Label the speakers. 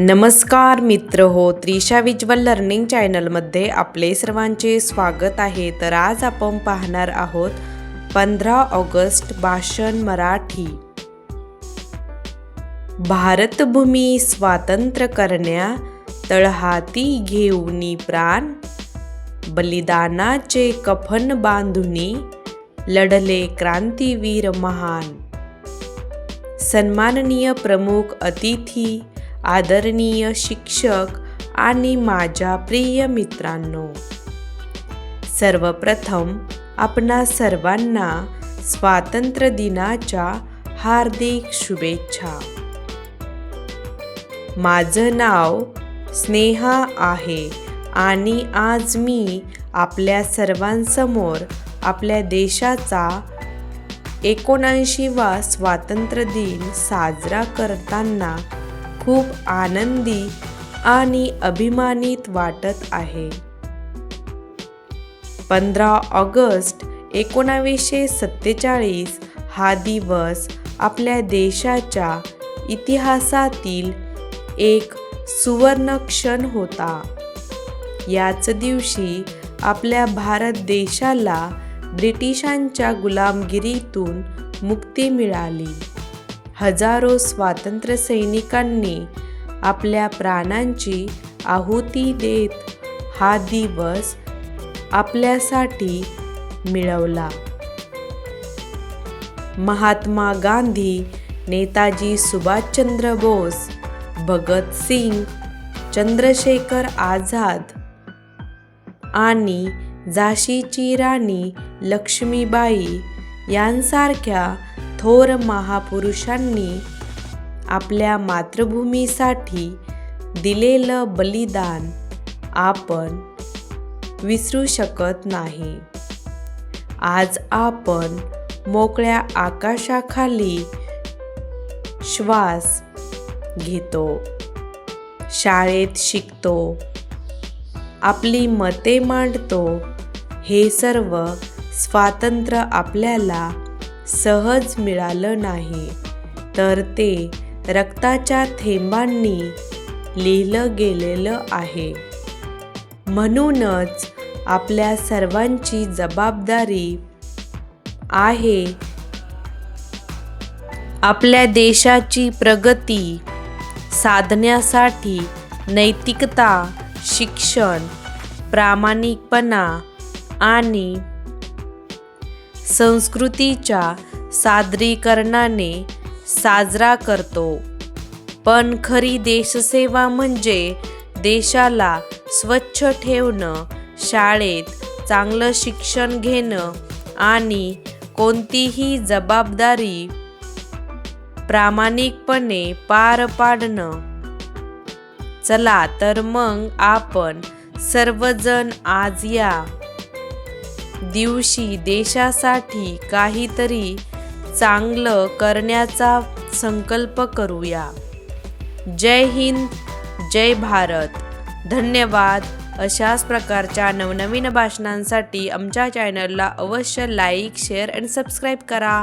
Speaker 1: नमस्कार मित्र हो त्रिशा विज्वल लर्निंग चॅनलमध्ये आपले सर्वांचे स्वागत आहे. तर आज आपण पाहणार आहोत पंधरा ऑगस्ट भाषण मराठी. भारतभूमी स्वातंत्र्य करण्या तळहाती घेऊनी प्राण बलिदानाचे कफन बांधुनी लढले क्रांतीवीर महान. सन्माननीय प्रमुख अतिथी आदरणीय शिक्षक आणि माझ्या प्रिय मित्रांनो सर्वप्रथम आपणा सर्वांना स्वातंत्र्य दिनाच्या हार्दिक शुभेच्छा. माझं नाव स्नेहा आहे आणि आज मी आपल्या सर्वांसमोर आपल्या देशाचा एकोणऐंशीवा स्वातंत्र्य दिन साजरा करताना खूप आनंदी आणि अभिमानित वाटत आहे. पंधरा ऑगस्ट एकोणावीसशे सत्तेचाळीस हा दिवस आपल्या देशाच्या इतिहासातील एक सुवर्ण क्षण होता. याच दिवशी आपल्या भारत देशाला ब्रिटिशांच्या गुलामगिरीतून मुक्ती मिळाली. हजारो स्वातंत्र्य सैनिकांनी आपल्या प्राणांची आहुती देत हा दिवस आपल्यासाठी मिळवला. महात्मा गांधी नेताजी सुभाषचंद्र बोस भगत सिंग चंद्रशेखर आझाद आणि झाशीची राणी लक्ष्मीबाई यांसारख्या थोर महापुरुषांनी आपल्या मातृभूमीसाठी दिलेलं बलिदान आपण विसरू शकत नाही. आज आपण मोकळ्या आकाशाखाली श्वास घेतो. शाळेत शिकतो. आपली मते मांडतो. हे सर्व स्वातंत्र्य आपल्याला सहज मिळालं नाही. तर ते रक्ताच्या थेंबांनी लिहिलं गेलेलं आहे. म्हणूनच आपल्या सर्वांची जबाबदारी आहे आपल्या देशाची प्रगती साधण्यासाठी नैतिकता शिक्षण प्रामाणिकपणा आणि संस्कृतीच्या सादरीकरणाने साजरा करतो. पण खरी देशसेवा म्हणजे देशाला स्वच्छ ठेवणं शाळेत चांगलं शिक्षण घेणं आणि कोणतीही जबाबदारी प्रामाणिकपणे पार पाडणं. चला तर मग आपण सर्वजण आज या दिवशी देशासाठी काहीतरी चांगलं करण्याचा संकल्प करूया. जय हिंद जय भारत. धन्यवाद. अशाच प्रकारच्या नवनवीन भाषणांसाठी आमच्या चॅनलला अवश्य लाईक शेअर अँड सबस्क्राईब करा.